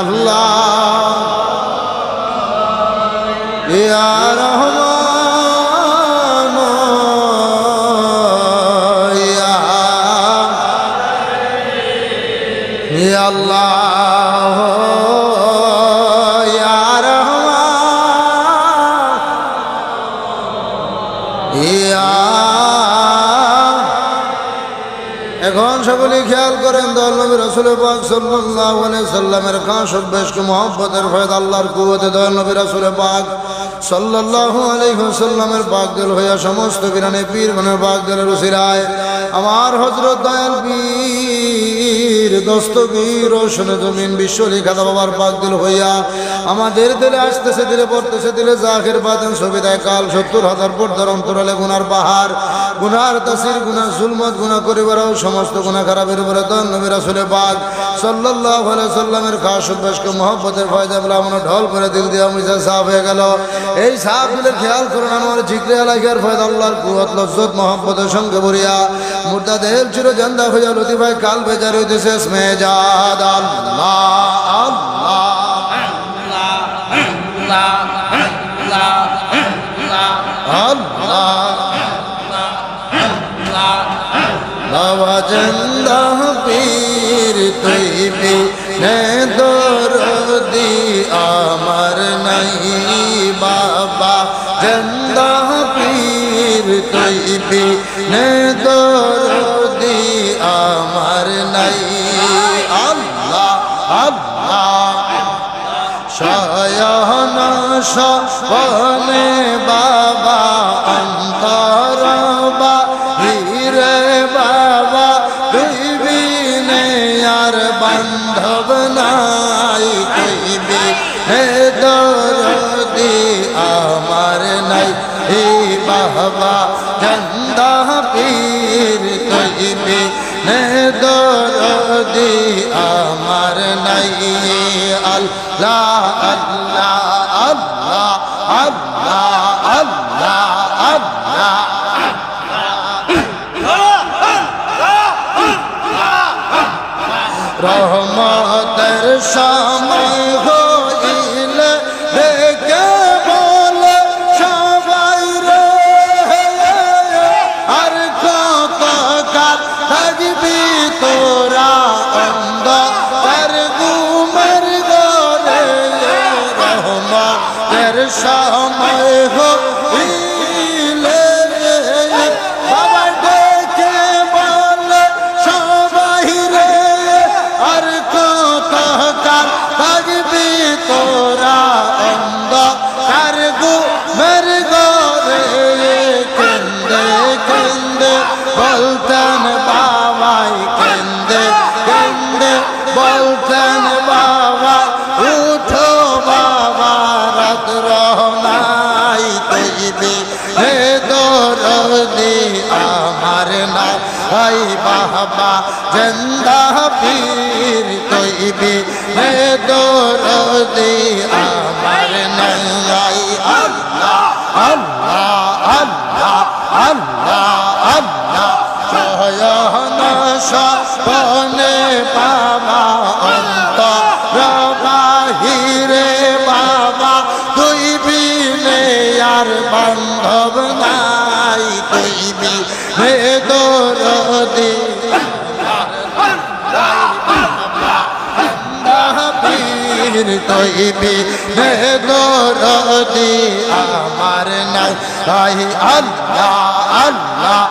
আল্লাহ এ রহমান ইয়া ইয়া আল্লাহ। এখন সকলে খেয়াল করেন দল রসুল পাক আলাইহি সাল্লামের খাস অভ্যাসকে মহব্বতের ফয়েদ, আল্লাহর কুয়তে দল নবী রাসূল পাক সাল্লামের পাক দিল হইয়া সমস্ত বিরানে পীর মনের পাক দিলের উসিরায় আমার হজরত দয়াল পীর দস্তগীর রোশন জমিন বিশ্ব লিখাদা বাবার পাক দিল হইয়া। আমাদের দিলে আসতেছে, দিলে পড়তেছে, দিলে জাহের বাতেন সবিদায় কাল সত্তর হাজার পর্দার অন্তরালে গুনার পাহাড়। গুনার তাসির গুনা জুলমত গুনা করিবারও সমস্ত গুনা খারাপের উপরে তন নবী রাসূলে পাক আলাইহি সাল্লামের খাস অভ্যাসকে মহব্বতের ফয়দা বলে আমরা ঢল করে দিল দিয়ে মিজা সাফ হয়ে গেল। এই সাফ দিলে খেয়াল করুন আমার জিক্রে এলাকার ফয়দা, আল্লাহর কুয়াত, লজ্জত, মহব্বতের সঙ্গে ভরিয়া। মুর্দা দেহের চির জান্দা হইয়া লতিফাই কাল বেজার হইতেছে স্মেজাদ আল্লাহ আল্লাহ আল্লাহ বাবা চন্দা পীর পীর তৈবি নে দরদি আল্লাহ শয়ন সপনে বাবা অন্তর হিরে বাবা তুই বিনে আর বান্ধব নাই তুই বিনে দরদি আমার নাই, হে বাবা চন্দা পীর আল্লাহ আল্লাহ আল্লাহ আল্লাহ আল্লাহ আল্লাহ রহমতের সময় সময় হইলে বাবা দেখে বলে, সবাই রে, আর কত কাল থাকবি তোরা অন্ধ কার গু, মের গরে কেন্দে কেন্দে বলতেন বাবাই কেন্দে কেন্দে বলতেন হে দরদি আমার না হাই বাবা জন্দা পীর তৈবি হে দরদি তুই বিনে দরদি। পীর তৈবি দরদি। আমার নাই আল্লাহ আল্লাহ।